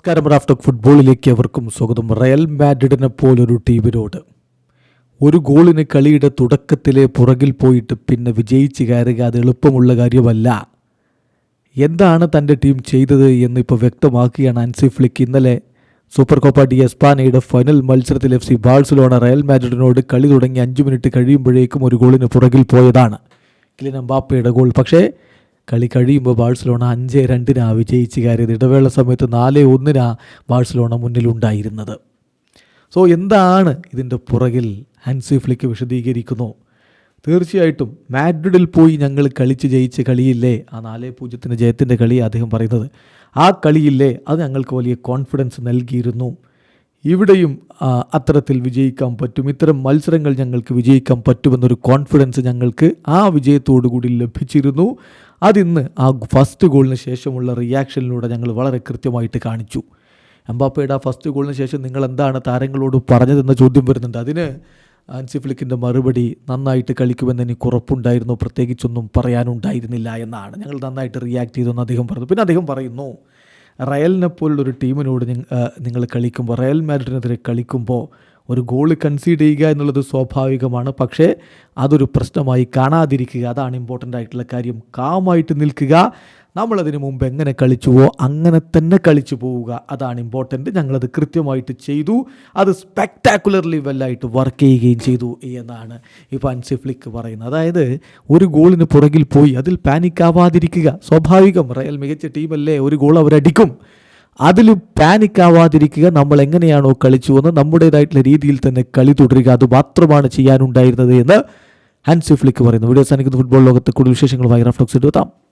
നമസ്കാരം. റാഫ്റ്റോക്ക് ഫുട്ബോളിലേക്ക് അവർക്കും സ്വാഗതം. റയൽ മാഡ്രിഡിനെ പോലൊരു ടീമിനോട് ഒരു ഗോളിന് കളിയുടെ തുടക്കത്തിലെ പുറകിൽ പോയിട്ട് പിന്നെ വിജയിച്ച് കയറുക അത് എളുപ്പമുള്ള കാര്യമല്ല. എന്താണ് തന്റെ ടീം ചെയ്തത് എന്ന് ഇപ്പോൾ വ്യക്തമാക്കുകയാണ് അൻസി ഫ്ലിക്ക്. ഇന്നലെ സൂപ്പർ കോപ്പ ഡി എസ്പാനയുടെ ഫൈനൽ മത്സരത്തിൽ എഫ് സി ബാഴ്സലോണ റയൽ മാഡ്രിഡിനോട് കളി തുടങ്ങി അഞ്ച് മിനിറ്റ് കഴിയുമ്പോഴേക്കും ഒരു ഗോളിന് പുറകിൽ പോയതാണ്. കിലിൻ ബാപ്പയുടെ ഗോൾ. പക്ഷേ കളി കഴിയുമ്പോൾ ബാഴ്സലോണ അഞ്ച് രണ്ടിനാണ് വിജയിച്ച് കയറിയത്. ഇടവേള സമയത്ത് നാല് ഒന്നിനാണ് ബാഴ്സലോണ മുന്നിലുണ്ടായിരുന്നത്. സോ എന്താണ് ഇതിന്റെ പുറകിൽ ഹൻസി ഫ്ലിക്ക് വിശദീകരിക്കുന്നു? തീർച്ചയായിട്ടും മാഡ്രിഡിൽ പോയി ഞങ്ങൾ കളിച്ച് ജയിച്ച കളിയില്ലേ? ആ നാല് പൂജ്യത്തിന്റെ ജയത്തിന്റെ കളി അദ്ദേഹം പറയുന്നത്. ആ കളിയില്ലേ? അത് ഞങ്ങൾക്ക് വലിയ കോൺഫിഡൻസ് നൽകിയിരുന്നു. ഇവിടെയും അത്തരത്തിൽ വിജയിക്കാൻ പറ്റും. ഇത്തരം മത്സരങ്ങൾ ഞങ്ങൾക്ക് വിജയിക്കാൻ പറ്റുമെന്നൊരു കോൺഫിഡൻസ് ഞങ്ങൾക്ക് ആ വിജയത്തോടു കൂടി ലഭിച്ചിരുന്നു. അതിന്ന് ആ ഫസ്റ്റ് ഗോളിന് ശേഷമുള്ള റിയാക്ഷനിലൂടെ ഞങ്ങൾ വളരെ കൃത്യമായിട്ട് കാണിച്ചു. എംബാപ്പയുടെ ആ ഫസ്റ്റ് ഗോളിന് ശേഷം നിങ്ങൾ എന്താണ് താരങ്ങളോട് പറഞ്ഞതെന്ന ചോദ്യം വരുന്നുണ്ട്. അതിന് ആൻസി ഫ്ലിക്കിന്റെ മറുപടി നന്നായിട്ട് കളിക്കുമെന്ന് എനിക്ക് ഉറപ്പുണ്ടായിരുന്നു. പ്രത്യേകിച്ചൊന്നും പറയാനുണ്ടായിരുന്നില്ല എന്നാണ് ഞങ്ങൾ നന്നായിട്ട് റിയാക്ട് ചെയ്തെന്ന് അദ്ദേഹം പറഞ്ഞു. പിന്നെ അദ്ദേഹം പറയുന്നു റയലിനെ പോലുള്ളൊരു ടീമിനോട് നിങ്ങൾ കളിക്കുമ്പോൾ റയൽ മാഡ്രിഡിനെതിരെ കളിക്കുമ്പോൾ ഒരു ഗോൾ കൺസീഡ് ചെയ്യുക എന്നുള്ളത് സ്വാഭാവികമാണ്. പക്ഷേ അതൊരു പ്രശ്നമായി കാണാതിരിക്കുക അതാണ് ഇമ്പോർട്ടന്റ് ആയിട്ടുള്ള കാര്യം. കാമായിട്ട് നിൽക്കുക നമ്മളതിന് മുമ്പ് എങ്ങനെ കളിച്ചുവോ അങ്ങനെ തന്നെ കളിച്ചു പോവുക. അതാണ് ഇമ്പോർട്ടന്റ് ഞങ്ങളത് കൃത്യമായിട്ട് ചെയ്തു. അത് സ്പെക്ടാക്കുലർലി വെല്ലായിട്ട് വർക്ക് ചെയ്യുകയും ചെയ്തു എന്നാണ് ഇപ്പോൾ അൻസിഫ്ലിക്ക് പറയുന്നത്. അതായത് ഒരു ഗോളിന് പുറകിൽ പോയി അതിൽ പാനിക് ആവാതിരിക്കുക. സ്വാഭാവികം റയൽ മികച്ച ടീമല്ലേ ഒരു ഗോൾ അവരടിക്കും. അതിൽ പാനിക് ആവാതിരിക്കുക നമ്മൾ എങ്ങനെയാണോ കളിച്ചു എന്ന് നമ്മുടേതായിട്ടുള്ള രീതിയിൽ തന്നെ കളി തുടരുക. അത് മാത്രമാണ് ചെയ്യാനുണ്ടായിരുന്നത് എന്ന് ഹാൻസി ഫ്ലിക്ക് പറയുന്നു. വീഡിയോ സാധിക്കുന്ന ഫുട്ബോൾ ലോകത്ത് കൂടുതൽ വിശേഷങ്ങളുമായി റഫ്ലക്സ് എടുത്താം